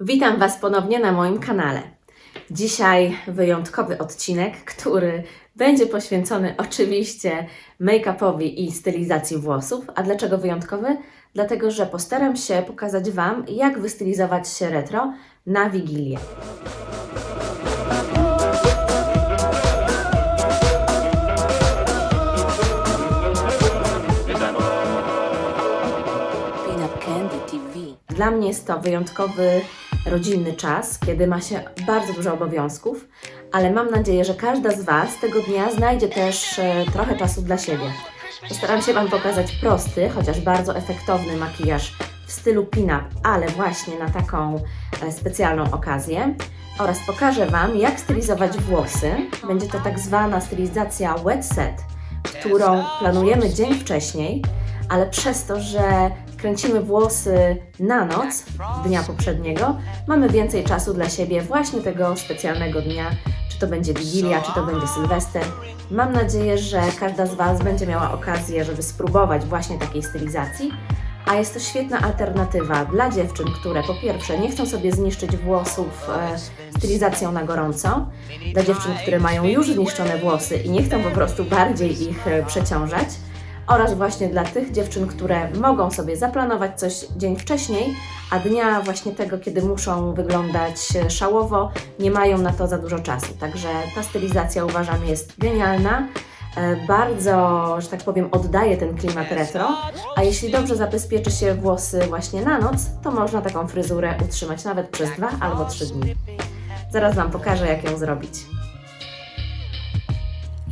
Witam Was ponownie na moim kanale. Dzisiaj wyjątkowy odcinek, który będzie poświęcony oczywiście make-upowi i stylizacji włosów. A dlaczego wyjątkowy? Dlatego, że postaram się pokazać Wam, jak wystylizować się retro na Wigilię. Dla mnie jest to wyjątkowy rodzinny czas, kiedy ma się bardzo dużo obowiązków, ale mam nadzieję, że każda z Was tego dnia znajdzie też e, trochę czasu dla siebie. Postaram się Wam pokazać prosty, chociaż bardzo efektowny makijaż w stylu pin-up, ale właśnie na taką e, specjalną okazję. Oraz pokażę Wam, jak stylizować włosy. Będzie to tak zwana stylizacja wet set, którą planujemy dzień wcześniej, ale przez to, że kręcimy włosy na noc dnia poprzedniego, mamy więcej czasu dla siebie właśnie tego specjalnego dnia, czy to będzie Wigilia, czy to będzie Sylwester. Mam nadzieję, że każda z Was będzie miała okazję, żeby spróbować właśnie takiej stylizacji, a jest to świetna alternatywa dla dziewczyn, które po pierwsze nie chcą sobie zniszczyć włosów e, stylizacją na gorąco, dla dziewczyn, które mają już zniszczone włosy i nie chcą po prostu bardziej ich e, przeciążać, oraz właśnie dla tych dziewczyn, które mogą sobie zaplanować coś dzień wcześniej, a dnia właśnie tego, kiedy muszą wyglądać szałowo, nie mają na to za dużo czasu. Także ta stylizacja uważam jest genialna. E, Bardzo, że tak powiem, oddaje ten klimat retro, a jeśli dobrze zabezpieczy się włosy właśnie na noc, to można taką fryzurę utrzymać nawet przez dwa albo trzy dni. Zaraz Wam pokażę, jak ją zrobić.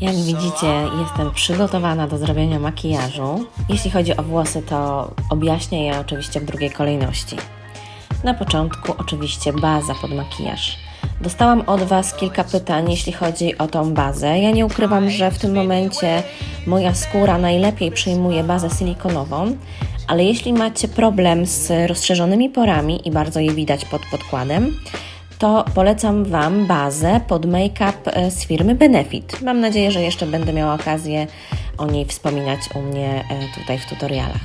Jak widzicie, jestem przygotowana do zrobienia makijażu. Jeśli chodzi o włosy, to objaśnię je oczywiście w drugiej kolejności. Na początku oczywiście baza pod makijaż. Dostałam od Was kilka pytań, jeśli chodzi o tą bazę. Ja nie ukrywam, że w tym momencie moja skóra najlepiej przyjmuje bazę silikonową, ale jeśli macie problem z rozszerzonymi porami i bardzo je widać pod podkładem, to polecam Wam bazę pod make-up e, z firmy Benefit. Mam nadzieję, że jeszcze będę miała okazję o niej wspominać u mnie e, tutaj w tutorialach.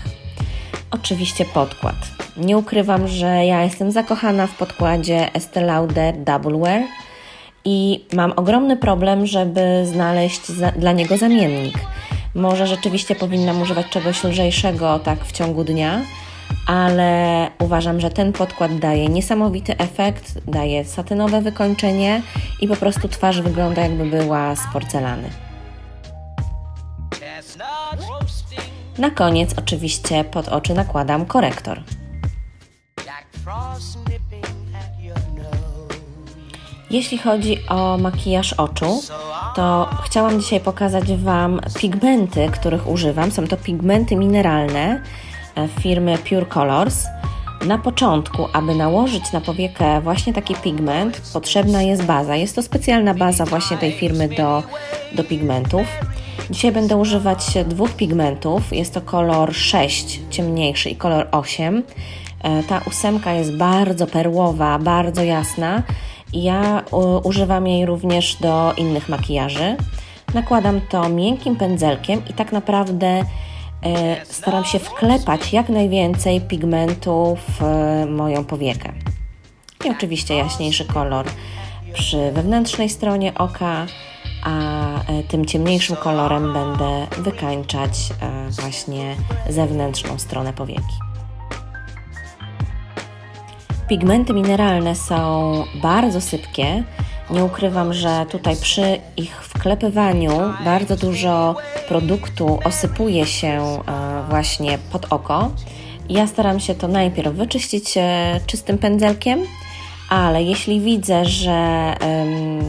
Oczywiście podkład. Nie ukrywam, że ja jestem zakochana w podkładzie Estee Lauder Double Wear i mam ogromny problem, żeby znaleźć za, dla niego zamiennik. Może rzeczywiście powinnam używać czegoś lżejszego tak w ciągu dnia, ale uważam, że ten podkład daje niesamowity efekt, daje satynowe wykończenie i po prostu twarz wygląda jakby była z porcelany. Na koniec oczywiście pod oczy nakładam korektor. Jeśli chodzi o makijaż oczu, to chciałam dzisiaj pokazać Wam pigmenty, których używam. Są to pigmenty mineralne firmy Pure Colors. Na początku, aby nałożyć na powiekę właśnie taki pigment, potrzebna jest baza. Jest to specjalna baza właśnie tej firmy do, do pigmentów. Dzisiaj będę używać dwóch pigmentów. Jest to kolor 6, ciemniejszy i kolor 8. E, Ta ósemka jest bardzo perłowa, bardzo jasna ja używam jej również do innych makijaży. Nakładam to miękkim pędzelkiem i tak naprawdę e, staram się wklepać jak najwięcej pigmentu w e, moją powiekę. I oczywiście jaśniejszy kolor przy wewnętrznej stronie oka, a e, tym ciemniejszym kolorem będę wykańczać e, właśnie zewnętrzną stronę powieki. Pigmenty mineralne są bardzo sypkie. Nie ukrywam, że tutaj przy ich wklepywaniu bardzo dużo produktu osypuje się e, właśnie pod oko. Ja staram się to najpierw wyczyścić e, czystym pędzelkiem, ale jeśli widzę, że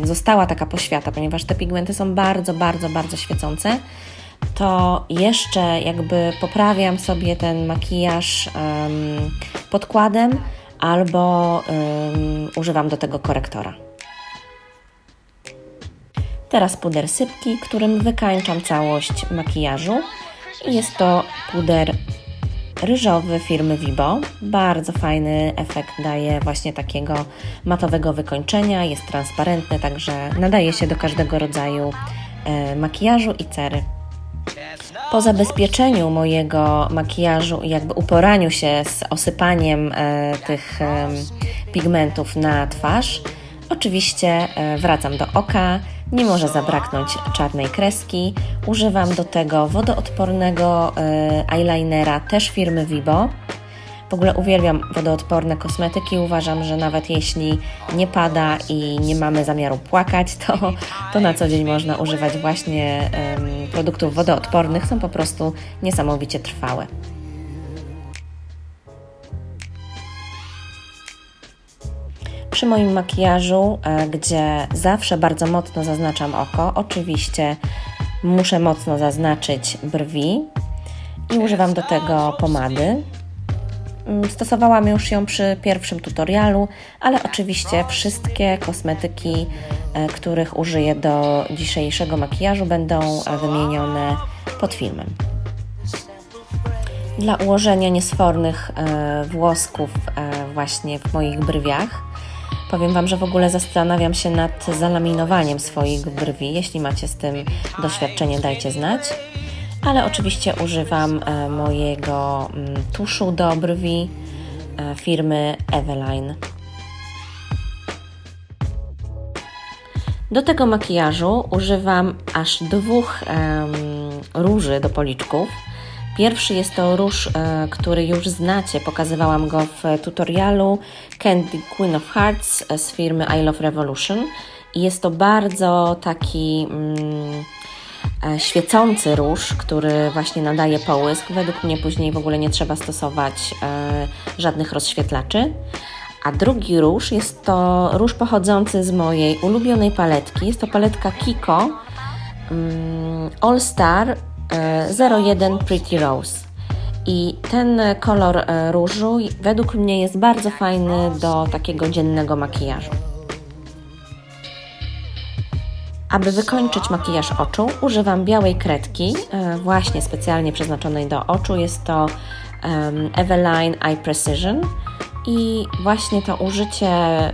została taka poświata, ponieważ te pigmenty są bardzo, bardzo, bardzo świecące, to jeszcze jakby poprawiam sobie ten makijaż em, podkładem albo używam do tego korektora. Teraz puder sypki, którym wykańczam całość makijażu. Jest to puder ryżowy firmy Vibo. Bardzo fajny efekt daje właśnie takiego matowego wykończenia. Jest transparentny, także nadaje się do każdego rodzaju e, makijażu i cery. Po zabezpieczeniu mojego makijażu i jakby uporaniu się z osypaniem e, tych pigmentów na twarz. Oczywiście e, wracam do oka, nie może zabraknąć czarnej kreski. Używam do tego wodoodpornego e, eyelinera też firmy Vibo. W ogóle uwielbiam wodoodporne kosmetyki. Uważam, że nawet jeśli nie pada i nie mamy zamiaru płakać, to, to na co dzień można używać właśnie em, produktów wodoodpornych. Są po prostu niesamowicie trwałe. Przy moim makijażu, e, gdzie zawsze bardzo mocno zaznaczam oko, oczywiście muszę mocno zaznaczyć brwi i używam do tego pomady. Mm, Stosowałam już ją przy pierwszym tutorialu, ale oczywiście wszystkie kosmetyki, e, których użyję do dzisiejszego makijażu, będą e, wymienione pod filmem. Dla ułożenia niesfornych włosków właśnie w moich brwiach, powiem Wam, że w ogóle zastanawiam się nad zalaminowaniem swoich brwi. Jeśli macie z tym doświadczenie, dajcie znać ale oczywiście używam e, mojego mm, tuszu do brwi e, firmy Eveline. Do tego makijażu używam aż dwóch em, róży do policzków. Pierwszy jest to róż, e, który już znacie, pokazywałam go w tutorialu Candy Queen of Hearts z firmy I Love Revolution. Jest to bardzo taki mm, e, świecący róż, który właśnie nadaje połysk. Według mnie później w ogóle nie trzeba stosować e, żadnych rozświetlaczy. A drugi róż jest to róż pochodzący z mojej ulubionej paletki. Jest to paletka Kiko mm, All Star 01 Pretty Rose. I ten kolor e, różu według mnie jest bardzo fajny do takiego dziennego makijażu. Aby wykończyć makijaż oczu, używam białej kredki, e, właśnie specjalnie przeznaczonej do oczu. Jest to Eveline Eye Precision. I właśnie to użycie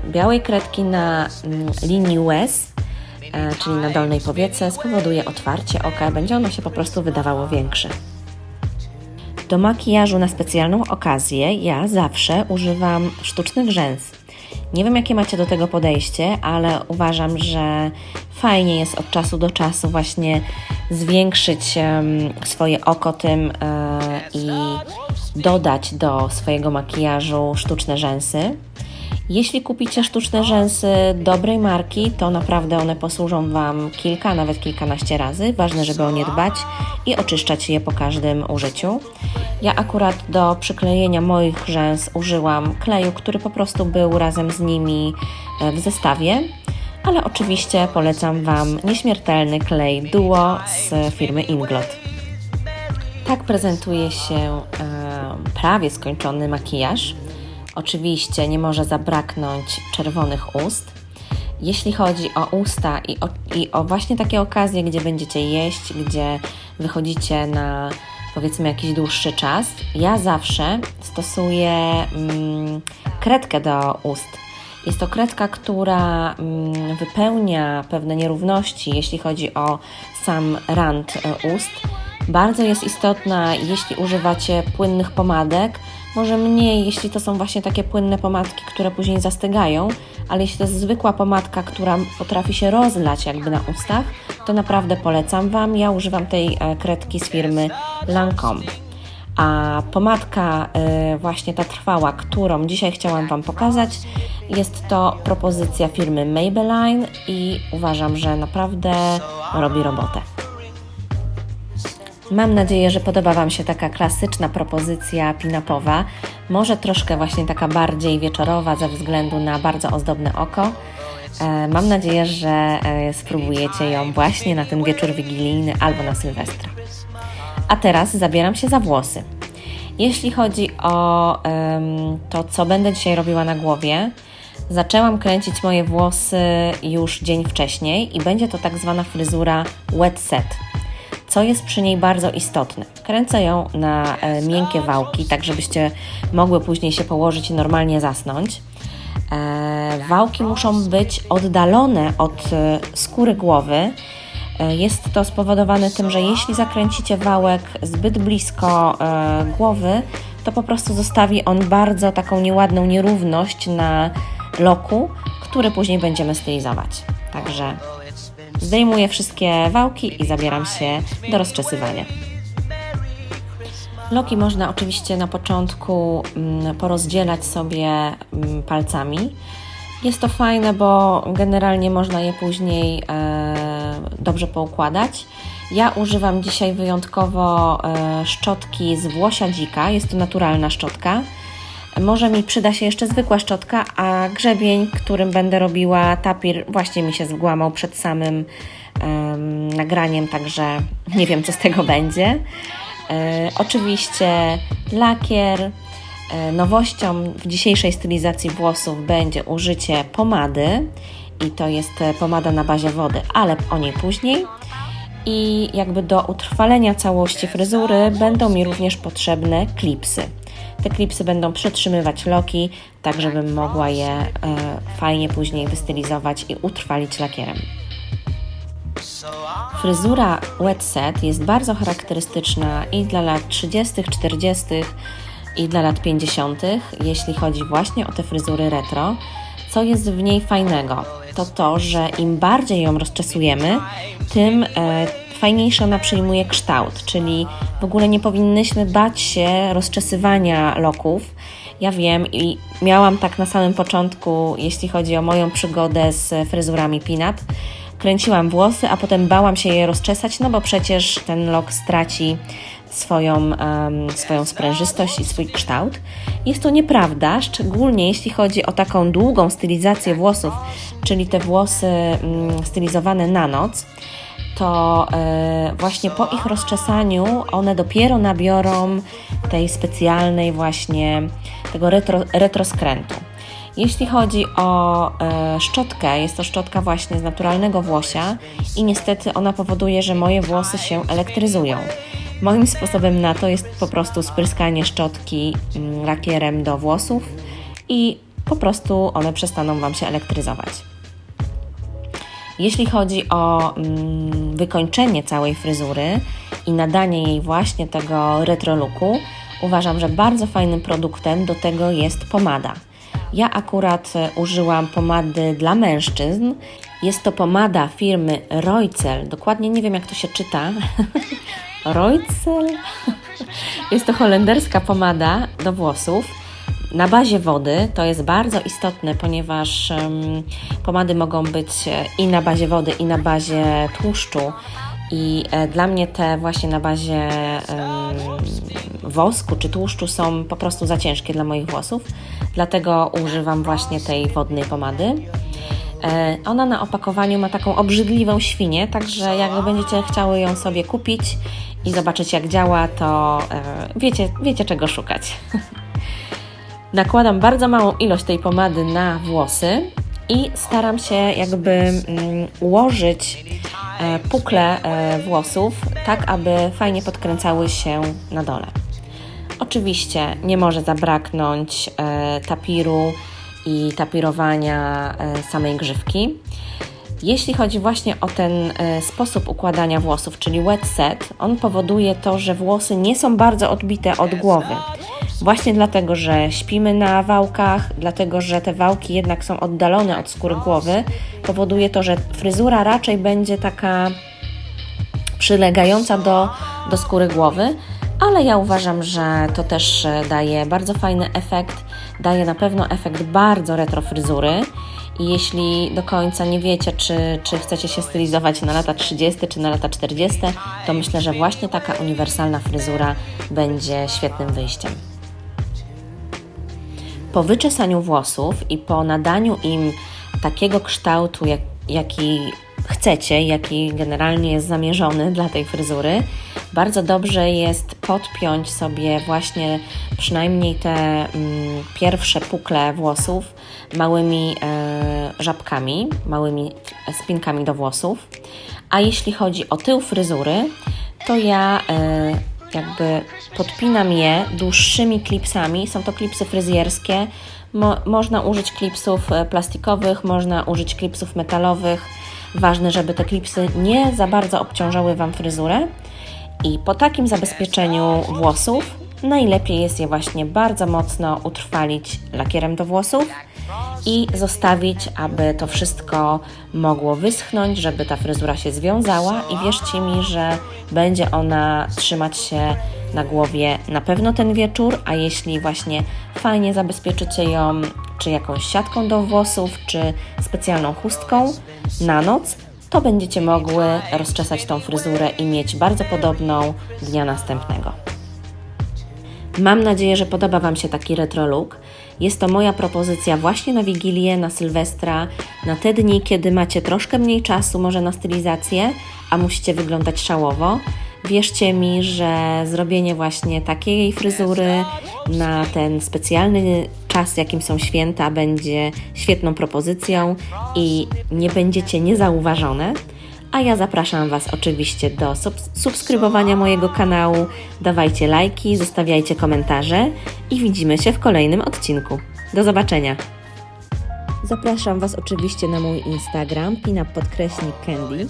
białej kredki na mm, linii łez, czyli na dolnej powiece, spowoduje otwarcie oka. Będzie ono się po prostu wydawało większe. Do makijażu na specjalną okazję ja zawsze używam sztucznych rzęs. Nie wiem, jakie macie do tego podejście, ale uważam, że fajnie jest od czasu do czasu właśnie zwiększyć swoje oko tym e, i dodać do swojego makijażu sztuczne rzęsy. Jeśli kupicie sztuczne rzęsy dobrej marki, to naprawdę one posłużą Wam kilka, nawet kilkanaście razy. Ważne, żeby o nie dbać i oczyszczać je po każdym użyciu. Ja akurat do przyklejenia moich rzęs użyłam kleju, który po prostu był razem z nimi e, w zestawie. Ale oczywiście polecam Wam nieśmiertelny klej Duo z firmy Inglot. Tak prezentuje się e, prawie skończony makijaż. Oczywiście nie może zabraknąć czerwonych ust. Jeśli chodzi o usta i o, i o właśnie takie okazje, gdzie będziecie jeść, gdzie wychodzicie na powiedzmy jakiś dłuższy czas, ja zawsze stosuję mm, kredkę do ust. Jest to kredka, która mm, wypełnia pewne nierówności, jeśli chodzi o sam rand e, ust. Bardzo jest istotna, jeśli używacie płynnych pomadek, może mniej, jeśli to są właśnie takie płynne pomadki, które później zastygają, ale jeśli to jest zwykła pomadka, która potrafi się rozlać jakby na ustach, to naprawdę polecam Wam. Ja używam tej e, kredki z firmy Lancome. A pomadka y, właśnie ta trwała, którą dzisiaj chciałam Wam pokazać, jest to propozycja firmy Maybelline i uważam, że naprawdę robi robotę. Mam nadzieję, że podoba Wam się taka klasyczna propozycja pin-upowa, może troszkę właśnie taka bardziej wieczorowa ze względu na bardzo ozdobne oko. E, Mam nadzieję, że e, spróbujecie ją właśnie na ten wieczór wigilijny albo na Sylwestra. A teraz zabieram się za włosy. Jeśli chodzi o to, co będę dzisiaj robiła na głowie, zaczęłam kręcić moje włosy już dzień wcześniej i będzie to tak zwana fryzura wet set. Co jest przy niej bardzo istotne? Kręcę ją na e, miękkie wałki, tak żebyście mogły później się położyć i normalnie zasnąć. E, wałki muszą być oddalone od e, skóry głowy. Jest to spowodowane tym, że jeśli zakręcicie wałek zbyt blisko głowy, to po prostu zostawi on bardzo taką nieładną nierówność na loku, który później będziemy stylizować. Także zdejmuję wszystkie wałki i zabieram się do rozczesywania. Loki można oczywiście na początku mm, porozdzielać sobie mm, palcami. Jest to fajne, bo generalnie można je później e, dobrze poukładać. Ja używam dzisiaj wyjątkowo e, szczotki z włosia dzika. Jest to naturalna szczotka. Może mi przyda się jeszcze zwykła szczotka, a grzebień, którym będę robiła tapir, właśnie mi się zgłamał przed samym em, nagraniem, także nie wiem, co z tego będzie. E, oczywiście lakier. E, nowością w dzisiejszej stylizacji włosów będzie użycie pomady i to jest pomada na bazie wody, ale o niej później. I jakby do utrwalenia całości fryzury będą mi również potrzebne klipsy. Te klipsy będą przytrzymywać loki, tak żebym mogła je e, fajnie później wystylizować i utrwalić lakierem. Fryzura wet set jest bardzo charakterystyczna i dla lat 30., 40. i dla lat 50., jeśli chodzi właśnie o te fryzury retro. Co jest w niej fajnego? To to, że im bardziej ją rozczesujemy, tym e, fajniejszy ona przyjmuje kształt, czyli w ogóle nie powinnyśmy bać się rozczesywania loków. Ja wiem i miałam tak na samym początku, jeśli chodzi o moją przygodę z fryzurami pinat. Kręciłam włosy, a potem bałam się je rozczesać, no bo przecież ten lok straci swoją, em, swoją sprężystość i swój kształt. Jest to nieprawda, szczególnie jeśli chodzi o taką długą stylizację włosów, czyli te włosy mm, stylizowane na noc to e, właśnie po ich rozczesaniu one dopiero nabiorą tej specjalnej właśnie tego retro, retroskrętu. Jeśli chodzi o e, szczotkę, jest to szczotka właśnie z naturalnego włosia i niestety ona powoduje, że moje włosy się elektryzują. Moim sposobem na to jest po prostu spryskanie szczotki mm, lakierem do włosów i po prostu one przestaną Wam się elektryzować. Jeśli chodzi o mm, wykończenie całej fryzury i nadanie jej właśnie tego retro looku, uważam, że bardzo fajnym produktem do tego jest pomada. Ja akurat e, użyłam pomady dla mężczyzn. Jest to pomada firmy Roycel. Dokładnie nie wiem, jak to się czyta. Roycel? Jest to holenderska pomada do włosów na bazie wody. To jest bardzo istotne, ponieważ pomady mogą być e, i na bazie wody, i na bazie tłuszczu. I e, dla mnie te właśnie na bazie wosku czy tłuszczu są po prostu za ciężkie dla moich włosów, dlatego używam właśnie tej wodnej pomady. E, Ona na opakowaniu ma taką obrzydliwą świnię, także jak będziecie chciały ją sobie kupić i zobaczyć jak działa, to wiecie, wiecie czego szukać. Nakładam bardzo małą ilość tej pomady na włosy i staram się jakby mm, ułożyć e, pukle e, włosów tak, aby fajnie podkręcały się na dole. Oczywiście nie może zabraknąć e, tapiru i tapirowania samej grzywki. Jeśli chodzi właśnie o ten sposób układania włosów, czyli wet set, on powoduje to, że włosy nie są bardzo odbite od głowy. Właśnie dlatego, że śpimy na wałkach, dlatego, że te wałki jednak są oddalone od skóry głowy, powoduje to, że fryzura raczej będzie taka przylegająca do, do skóry głowy, ale ja uważam, że to też e, daje bardzo fajny efekt, daje na pewno efekt bardzo retro fryzury. I jeśli do końca nie wiecie, czy, czy chcecie się stylizować na lata 30 czy na lata 40, to myślę, że właśnie taka uniwersalna fryzura będzie świetnym wyjściem. Po wyczesaniu włosów i po nadaniu im takiego kształtu, jak, jaki chcecie, jaki generalnie jest zamierzony dla tej fryzury, bardzo dobrze jest podpiąć sobie właśnie przynajmniej te mm, pierwsze pukle włosów małymi e, żabkami, małymi spinkami do włosów. A jeśli chodzi o tył fryzury, to ja e, jakby podpinam je dłuższymi klipsami. Są to klipsy fryzjerskie. Mo można użyć klipsów e, plastikowych, można użyć klipsów metalowych. Ważne, żeby te klipsy nie za bardzo obciążały Wam fryzurę. I po takim zabezpieczeniu włosów Najlepiej jest je właśnie bardzo mocno utrwalić lakierem do włosów i zostawić, aby to wszystko mogło wyschnąć, żeby ta fryzura się związała i wierzcie mi, że będzie ona trzymać się na głowie na pewno ten wieczór, a jeśli właśnie fajnie zabezpieczycie ją czy jakąś siatką do włosów, czy specjalną chustką na noc, to będziecie mogły rozczesać tą fryzurę i mieć bardzo podobną dnia następnego. Mam nadzieję, że podoba Wam się taki retro look. Jest to moja propozycja właśnie na Wigilię, na Sylwestra, na te dni, kiedy macie troszkę mniej czasu może na stylizację, a musicie wyglądać szałowo. Wierzcie mi, że zrobienie właśnie takiej fryzury na ten specjalny czas, jakim są święta, będzie świetną propozycją i nie będziecie niezauważone. A ja zapraszam Was oczywiście do subs- subskrybowania mojego kanału. Dawajcie lajki, zostawiajcie komentarze i widzimy się w kolejnym odcinku. Do zobaczenia! Zapraszam Was oczywiście na mój Instagram, pinup podkreśnik candy.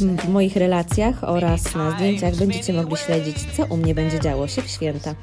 W moich relacjach oraz na zdjęciach będziecie mogli śledzić, co u mnie będzie działo się w święta.